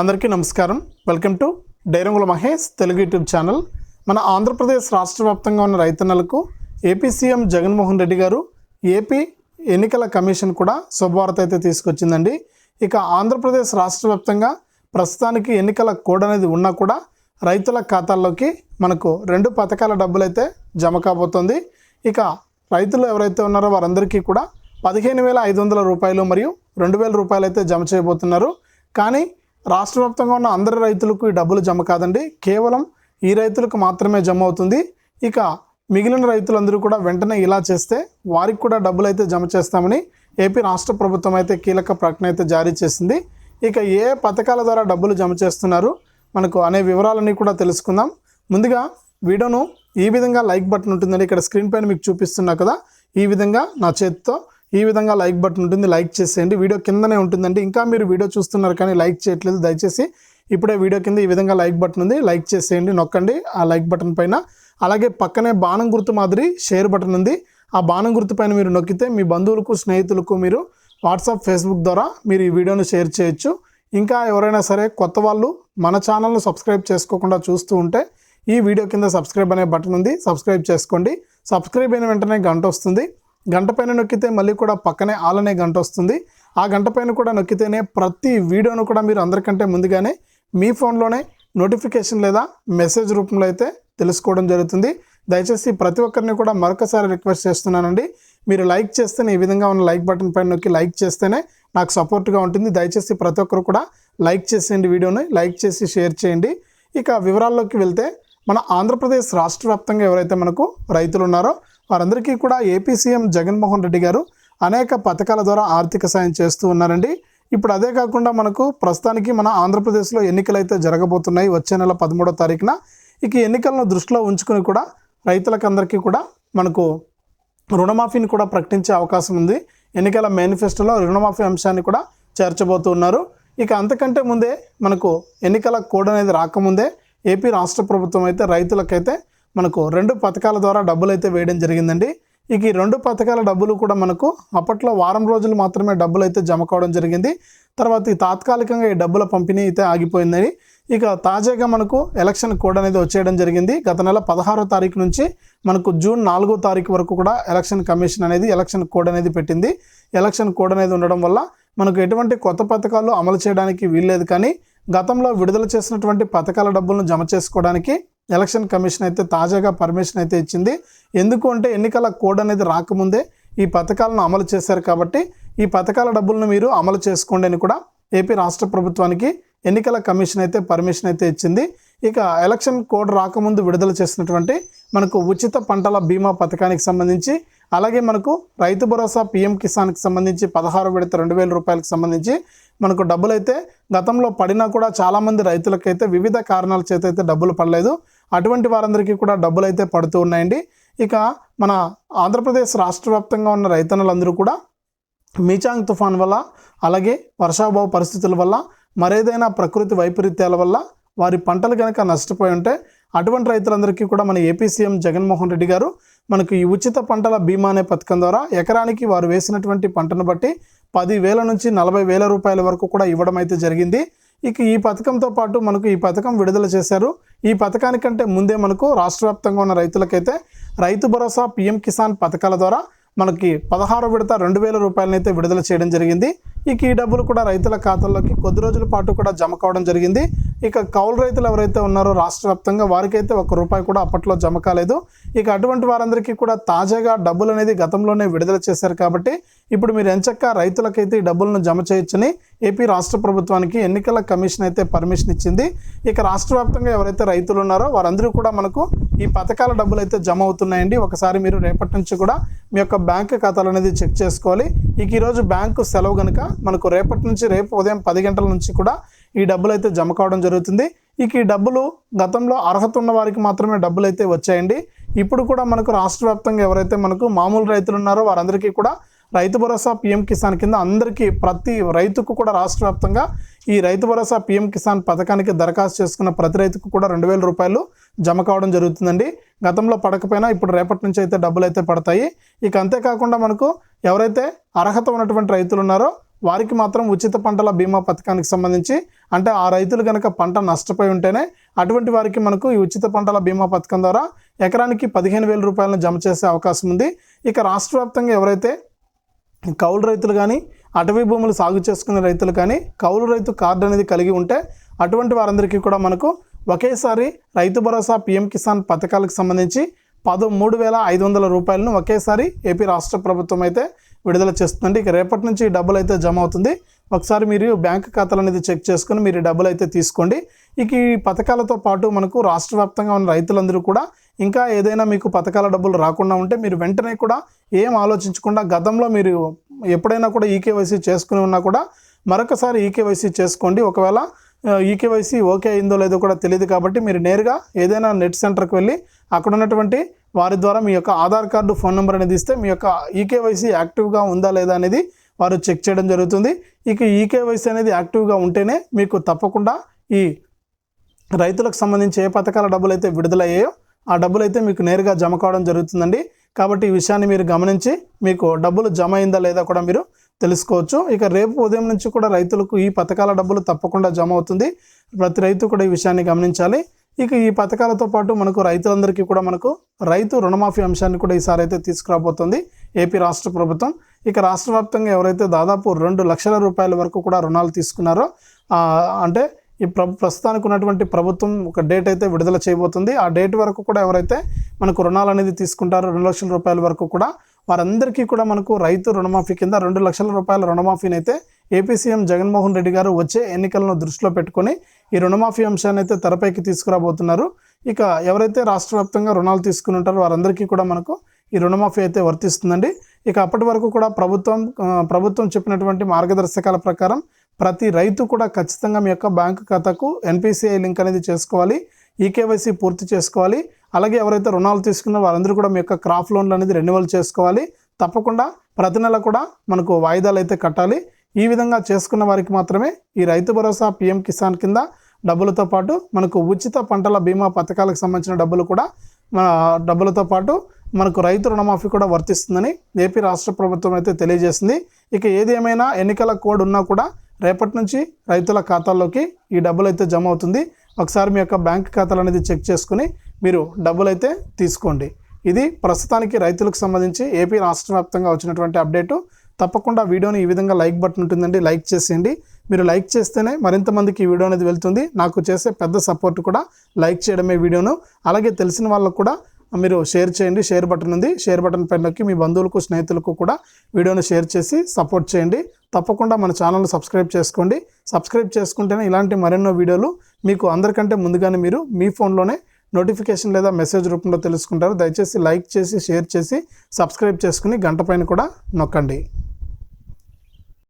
అందరికీ నమస్కారం. Welcome to డైరంగుల మహేష్ తెలుగు యూట్యూబ్ ఛానల్. మన ఆంధ్రప్రదేశ్ రాష్ట్ర వ్యాప్తంగా ఉన్న రైతన్నలకు ఏపీ సీఎం జగన్మోహన్ రెడ్డి గారు ఏపీ ఎన్నికల కమిషన్ కూడా శుభవార్త అయితే తీసుకొచ్చిందండి. ఇక ఆంధ్రప్రదేశ్ రాష్ట్ర వ్యాప్తంగా ప్రస్తుతానికి ఎన్నికల కోడ్ అనేది ఉన్నా కూడా రైతుల ఖాతాల్లోకి మనకు రెండు పథకాల డబ్బులు అయితే జమ కాబోతోంది. ఇక రైతులు ఎవరైతే ఉన్నారో వారందరికీ కూడా పదిహేను వేల ఐదు వందల రూపాయలు మరియు రెండు వేల రూపాయలు అయితే జమ చేయబోతున్నారు. కానీ రాష్ట్ర వ్యాప్తంగా ఉన్న అందరి రైతులకు ఈ డబ్బులు జమ కాదండి. కేవలం ఈ రైతులకు మాత్రమే జమ అవుతుంది. ఇక మిగిలిన రైతులందరూ కూడా వెంటనే ఇలా చేస్తే వారికి కూడా డబ్బులు అయితే జమ చేస్తామని ఏపీ రాష్ట్ర ప్రభుత్వం అయితే కీలక ప్రకటన అయితే జారీ చేసింది. ఇక ఏ పథకాల ద్వారా డబ్బులు జమ చేస్తున్నారు? మనకు అనే వివరాలన్నీ కూడా తెలుసుకుందాం. ముందుగా వీడియోను ఈ విధంగా లైక్ బటన్ ఉంటుందండి ఇక్కడ స్క్రీన్ పైన మీకు చూపిస్తున్నా కదా. ఈ విధంగా నా చేతితో ఈ విధంగా లైక్ బటన్ ఉంటుంది లైక్ చేసేయండి. వీడియో కిందనే ఉంటుందండి. ఇంకా మీరు వీడియో చూస్తున్నారు కానీ లైక్ చేయట్లేదు దయచేసి ఇప్పుడే వీడియో కింద ఈ విధంగా లైక్ బటన్ ఉంది లైక్ చేసేయండి నొక్కండి ఆ లైక్ బటన్ పైన. అలాగే పక్కనే బాణం గుర్తు మాదిరి షేర్ బటన్ ఉంది. ఆ బాణం గుర్తు పైన మీరు నొక్కితే మీ బంధువులకు స్నేహితులకు మీరు వాట్సాప్ ఫేస్బుక్ ద్వారా మీరు ఈ వీడియోను షేర్ చేయొచ్చు. ఇంకా ఎవరైనా సరే కొత్త వాళ్ళు మన ఛానల్ను సబ్స్క్రైబ్ చేసుకోకుండా చూస్తూ ఉంటే ఈ వీడియో కింద సబ్స్క్రైబ్ అనే బటన్ ఉంది సబ్స్క్రైబ్ చేసుకోండి. సబ్స్క్రైబ్ అయిన వెంటనే గంట వస్తుంది. గంట పైన నొక్కితే మళ్ళీ కూడా పక్కనే ఆల్ అనే గంట వస్తుంది. ఆ గంట పైన కూడా నొక్కితేనే ప్రతి వీడియోను కూడా మీరు అందరికంటే ముందుగానే మీ ఫోన్లోనే నోటిఫికేషన్ లేదా మెసేజ్ రూపంలో అయితే తెలుసుకోవడం జరుగుతుంది. దయచేసి ప్రతి ఒక్కరిని కూడా మరొకసారి రిక్వెస్ట్ చేస్తున్నానండి. మీరు లైక్ చేస్తేనే ఈ విధంగా ఉన్న లైక్ బటన్ పైన నొక్కి లైక్ చేస్తేనే నాకు సపోర్ట్గా ఉంటుంది. దయచేసి ప్రతి ఒక్కరు కూడా లైక్ చేసేయండి వీడియోని లైక్ చేసి షేర్ చేయండి. ఇక వివరాల్లోకి వెళ్తే మన ఆంధ్రప్రదేశ్ రాష్ట్ర వ్యాప్తంగా ఎవరైతే మనకు రైతులు ఉన్నారో వారందరికీ కూడా ఏపీ సీఎం జగన్మోహన్ రెడ్డి గారు అనేక పథకాల ద్వారా ఆర్థిక సాయం చేస్తూ ఉన్నారండి. ఇప్పుడు అదే కాకుండా మనకు ప్రస్తుతానికి మన ఆంధ్రప్రదేశ్లో ఎన్నికలు అయితే జరగబోతున్నాయి వచ్చే నెల పదమూడో తారీఖున ఇక ఎన్నికలను దృష్టిలో ఉంచుకుని కూడా రైతులకందరికీ కూడా మనకు రుణమాఫీని కూడా ప్రకటించే అవకాశం ఉంది. ఎన్నికల మేనిఫెస్టోలో రుణమాఫీ అంశాన్ని కూడా చేర్చబోతున్నారు ఇక అంతకంటే ముందే మనకు ఎన్నికల కోడ్ అనేది రాకముందే ఏపీ రాష్ట్ర ప్రభుత్వం అయితే రైతులకైతే మనకు రెండు పథకాల ద్వారా డబ్బులు అయితే వేయడం జరిగిందండి. ఇక ఈ రెండు పథకాల డబ్బులు కూడా మనకు అప్పట్లో వారం రోజులు మాత్రమే డబ్బులు అయితే జమ కావడం జరిగింది. తర్వాత ఈ తాత్కాలికంగా ఈ డబ్బుల పంపిణీ అయితే ఆగిపోయిందని ఇక తాజాగా మనకు ఎలక్షన్ కోడ్ అనేది వచ్చేయడం జరిగింది. గత నెల పదహారో తారీఖు నుంచి మనకు జూన్ నాలుగో తారీఖు వరకు కూడా ఎలక్షన్ కమిషన్ అనేది ఎలక్షన్ కోడ్ అనేది పెట్టింది. ఎలక్షన్ కోడ్ అనేది ఉండడం వల్ల మనకు ఎటువంటి కొత్త పథకాలు అమలు చేయడానికి వీల్లేదు. కానీ గతంలో విడుదల చేసినటువంటి పథకాల డబ్బులను జమ చేసుకోవడానికి ఎలక్షన్ కమిషన్ అయితే తాజాగా పర్మిషన్ అయితే ఇచ్చింది. ఎందుకు అంటే ఎన్నికల కోడ్ అనేది రాకముందే ఈ పథకాలను అమలు చేశారు కాబట్టి ఈ పథకాల డబ్బులను మీరు అమలు చేసుకోండి అని కూడా ఏపీ రాష్ట్ర ప్రభుత్వానికి ఎన్నికల కమిషన్ అయితే పర్మిషన్ అయితే ఇచ్చింది. ఇక ఎలక్షన్ కోడ్ రాకముందు విడుదల చేసినటువంటి మనకు ఉచిత పంటల బీమా పథకానికి సంబంధించి అలాగే మనకు రైతు భరోసా పిఎం కిసాన్కి సంబంధించి పదహారు విడత రెండు వేల రూపాయలకు సంబంధించి మనకు డబ్బులు అయితే గతంలో పడినా కూడా చాలామంది రైతులకైతే వివిధ కారణాల చేత అయితే డబ్బులు పడలేదు. అటువంటి వారందరికీ కూడా డబ్బులు అయితే పడుతూ ఉన్నాయండి. ఇక మన ఆంధ్రప్రదేశ్ రాష్ట్ర వ్యాప్తంగా ఉన్న రైతన్నులందరూ కూడా మీచాంగ్ తుఫాన్ వల్ల అలాగే వర్షాభావ పరిస్థితుల వల్ల మరేదైనా ప్రకృతి వైపరీత్యాల వల్ల వారి పంటలు కనుక నష్టపోయి ఉంటే అటువంటి రైతులందరికీ కూడా మన ఏపీ సీఎం జగన్మోహన్ రెడ్డి గారు మనకు ఈ ఉచిత పంటల బీమా అనే పథకం ద్వారా ఎకరానికి వారు వేసినటువంటి పంటను బట్టి పదివేల నుంచి నలభై వేల రూపాయల వరకు కూడా ఇవ్వడం అయితే జరిగింది. ఇక ఈ పథకంతో పాటు మనకు ఈ పథకం విడుదల చేశారు. ఈ పథకానికంటే ముందే మనకు రాష్ట్ర వ్యాప్తంగా ఉన్న రైతులకైతే రైతు భరోసా పిఎం కిసాన్ పథకాల ద్వారా మనకి పదహారు విడత రెండు వేల రూపాయలనైతే విడుదల చేయడం జరిగింది. ఇక ఈ డబ్బులు కూడా రైతుల ఖాతాల్లోకి కొద్ది రోజుల పాటు కూడా జమ కావడం జరిగింది. ఇక కౌలు రైతులు ఎవరైతే ఉన్నారో రాష్ట్ర వ్యాప్తంగా వారికైతే ఒక రూపాయి కూడా అప్పట్లో జమ కాలేదు. ఇక అటువంటి వారందరికీ కూడా తాజాగా డబ్బులు అనేది గతంలోనే విడుదల చేశారు కాబట్టి ఇప్పుడు మీరు ఎంచక్క రైతులకైతే ఈ డబ్బులను జమ చేయొచ్చని ఏపీ రాష్ట్ర ప్రభుత్వానికి ఎన్నికల కమిషన్ అయితే పర్మిషన్ ఇచ్చింది. ఇక రాష్ట్ర వ్యాప్తంగా ఎవరైతే రైతులు ఉన్నారో వారందరూ కూడా మనకు ఈ పథకాల డబ్బులు అయితే జమ అవుతున్నాయండి. ఒకసారి మీరు రేపటి నుంచి కూడా మీ యొక్క బ్యాంక్ ఖాతాలు అనేది చెక్ చేసుకోవాలి. ఇక ఈరోజు బ్యాంకు సెలవు కనుక మనకు రేపటి నుంచి రేపు ఉదయం పది గంటల నుంచి కూడా ఈ డబ్బులు అయితే జమ కావడం జరుగుతుంది. ఇక ఈ డబ్బులు గతంలో అర్హత ఉన్న వారికి మాత్రమే డబ్బులు అయితే వచ్చాయండి. ఇప్పుడు కూడా మనకు రాష్ట్ర వ్యాప్తంగా ఎవరైతే మనకు మామూలు రైతులు ఉన్నారో వారందరికీ కూడా రైతు భరోసా పిఎం కిసాన్ కింద అందరికీ ప్రతి రైతుకు కూడా రాష్ట్ర వ్యాప్తంగా ఈ రైతు భరోసా పిఎం కిసాన్ పథకానికి దరఖాస్తు చేసుకున్న ప్రతి రైతుకు కూడా రెండు వేల రూపాయలు జమ కావడం జరుగుతుందండి. గతంలో పడకపోయినా ఇప్పుడు రేపటి నుంచి అయితే డబ్బులు అయితే పడతాయి. ఇక అంతేకాకుండా మనకు ఎవరైతే అర్హత ఉన్నటువంటి రైతులు ఉన్నారో వారికి మాత్రం ఉచిత పంటల బీమా పథకానికి సంబంధించి అంటే ఆ రైతులు కనుక పంట నష్టపోయి ఉంటేనే అటువంటి వారికి మనకు ఈ ఉచిత పంటల బీమా పథకం ద్వారా ఎకరానికి పదిహేను వేల రూపాయలను జమ చేసే అవకాశం ఉంది. ఇక రాష్ట్ర వ్యాప్తంగా ఎవరైతే కౌలు రైతులు కానీ అటవీ భూములు సాగు చేసుకునే రైతులు కానీ కౌలు రైతు కార్డు అనేది కలిగి ఉంటే అటువంటి వారందరికీ కూడా మనకు ఒకేసారి రైతు భరోసా పిఎం కిసాన్ పథకాలకు సంబంధించి పదో మూడు వేల ఐదు వందల రూపాయలను ఒకేసారి ఏపీ రాష్ట్ర ప్రభుత్వం అయితే విడుదల చేస్తుందండి. ఇక రేపటి నుంచి డబ్బులు అయితే జమ అవుతుంది. ఒకసారి మీరు బ్యాంక్ ఖాతాలు అనేది చెక్ చేసుకొని మీరు డబ్బులు అయితే తీసుకోండి. ఇక ఈ పథకాలతో పాటు మనకు రాష్ట్ర వ్యాప్తంగా ఉన్న రైతులందరూ కూడా ఇంకా ఏదైనా మీకు పథకాల డబ్బులు రాకుండా ఉంటే మీరు వెంటనే కూడా ఏం ఆలోచించకుండా గతంలో మీరు ఎప్పుడైనా కూడా ఈకేవైసీ చేసుకుని ఉన్నా కూడా మరొకసారి ఈకేవైసీ చేసుకోండి. ఒకవేళ ఈకేవైసీ ఓకే అయిందో లేదో కూడా తెలియదు కాబట్టి మీరు నేరుగా ఏదైనా నెట్ సెంటర్కి వెళ్ళి అక్కడ ఉన్నటువంటి వారి ద్వారా మీ యొక్క ఆధార్ కార్డు ఫోన్ నెంబర్ అనేది ఇస్తే మీ యొక్క ఈకేవైసీ యాక్టివ్గా ఉందా లేదా అనేది వారు చెక్ చేయడం జరుగుతుంది. ఇక ఈకేవైసీ అనేది యాక్టివ్గా ఉంటేనే మీకు తప్పకుండా ఈ రైతులకు సంబంధించి ఏ పథకాల డబ్బులు అయితే విడుదలయ్యాయో ఆ డబ్బులు అయితే మీకు నేరుగా జమ కావడం జరుగుతుందండి. కాబట్టి ఈ విషయాన్ని మీరు గమనించి మీకు డబ్బులు జమ అయిందా లేదా కూడా మీరు తెలుసుకోవచ్చు. ఇక రేపు ఉదయం నుంచి కూడా రైతులకు ఈ పథకాల డబ్బులు తప్పకుండా జమ అవుతుంది. ప్రతి రైతు కూడా ఈ విషయాన్ని గమనించాలి. ఇక ఈ పథకాలతో పాటు మనకు రైతులందరికీ కూడా మనకు రైతు రుణమాఫీ అంశాన్ని కూడా ఈసారి అయితే తీసుకురాబోతుంది ఏపీ రాష్ట్ర ప్రభుత్వం. ఇక రాష్ట్ర వ్యాప్తంగా ఎవరైతే దాదాపు రెండు లక్షల రూపాయల వరకు కూడా రుణాలు తీసుకున్నారో అంటే ఈ ప్ర ప్రస్తుతానికి ఉన్నటువంటి ప్రభుత్వం ఒక డేట్ అయితే విడుదల చేయబోతుంది. ఆ డేట్ వరకు కూడా ఎవరైతే మనకు రుణాలు అనేది తీసుకుంటారో రెండు లక్షల రూపాయల వరకు కూడా వారందరికీ కూడా మనకు రైతు రుణమాఫీ కింద రెండు లక్షల రూపాయల రుణమాఫీని అయితే ఏపీ సీఎం జగన్మోహన్ రెడ్డి గారు వచ్చే ఎన్నికలను దృష్టిలో పెట్టుకొని ఈ రుణమాఫీ అంశాన్ని అయితే తెరపైకి తీసుకురాబోతున్నారు. ఇక ఎవరైతే రాష్ట్ర వ్యాప్తంగా రుణాలు తీసుకుని ఉంటారో వారందరికీ కూడా మనకు ఈ రుణమాఫీ అయితే వర్తిస్తుందండి. ఇక అప్పటి వరకు కూడా ప్రభుత్వం ప్రభుత్వం చెప్పినటువంటి మార్గదర్శకాల ప్రకారం ప్రతి రైతు కూడా ఖచ్చితంగా మీ యొక్క బ్యాంకు ఖాతాకు ఎన్పిసిఐ లింక్ అనేది చేసుకోవాలి. ఈకేవైసీ పూర్తి చేసుకోవాలి. అలాగే ఎవరైతే రుణాలు తీసుకున్నారో వారందరూ కూడా మీ యొక్క క్రాప్ లోన్లు అనేది రెన్యువల్ చేసుకోవాలి. తప్పకుండా ప్రతి నెల కూడా మనకు వాయిదాలు అయితే కట్టాలి. ఈ విధంగా చేసుకున్న వారికి మాత్రమే ఈ రైతు భరోసా పిఎం కిసాన్ కింద డబ్బులతో పాటు మనకు ఉచిత పంటల బీమా పథకాలకు సంబంధించిన డబ్బులు కూడా మన డబ్బులతో పాటు మనకు రైతు రుణమాఫీ కూడా వర్తిస్తుందని ఏపీ రాష్ట్ర ప్రభుత్వం అయితే తెలియజేసింది. ఇక ఏది ఏమైనా ఎన్నికల కోడ్ ఉన్నా కూడా రేపటి నుంచి రైతుల ఖాతాల్లోకి ఈ డబ్బులు అయితే జమ అవుతుంది. ఒకసారి మీ యొక్క బ్యాంక్ ఖాతాలు అనేది చెక్ చేసుకుని మీరు డబ్బులైతే తీసుకోండి. ఇది ప్రస్తుతానికి రైతులకు సంబంధించి ఏపీ రాష్ట్ర వ్యాప్తంగా వచ్చినటువంటి అప్డేటు. తప్పకుండా వీడియోని ఈ విధంగా లైక్ బటన్ ఉంటుందండి. లైక్ చేసేయండి. మీరు లైక్ చేస్తేనే మరింత మందికి ఈ వీడియో అనేది వెళ్తుంది. నాకు చేసే పెద్ద సపోర్ట్ కూడా లైక్ చేయడమే వీడియోను. అలాగే తెలిసిన వాళ్ళకు కూడా మీరు షేర్ చేయండి. షేర్ బటన్ ఉంది. షేర్ బటన్ పైన నొక్కి మీ బంధువులకు స్నేహితులకు కూడా వీడియోను షేర్ చేసి సపోర్ట్ చేయండి. తప్పకుండా మన ఛానల్ని సబ్స్క్రైబ్ చేసుకోండి. సబ్స్క్రైబ్ చేసుకుంటేనే ఇలాంటి మరెన్నో వీడియోలు మీకు అందరికంటే ముందుగానే మీరు మీ ఫోన్లోనే నోటిఫికేషన్ లేదా మెసేజ్ రూపంలో తెలుసుకుంటారు. దయచేసి లైక్ చేసి షేర్ చేసి సబ్స్క్రైబ్ చేసుకుని గంట పైన కూడా నొక్కండి.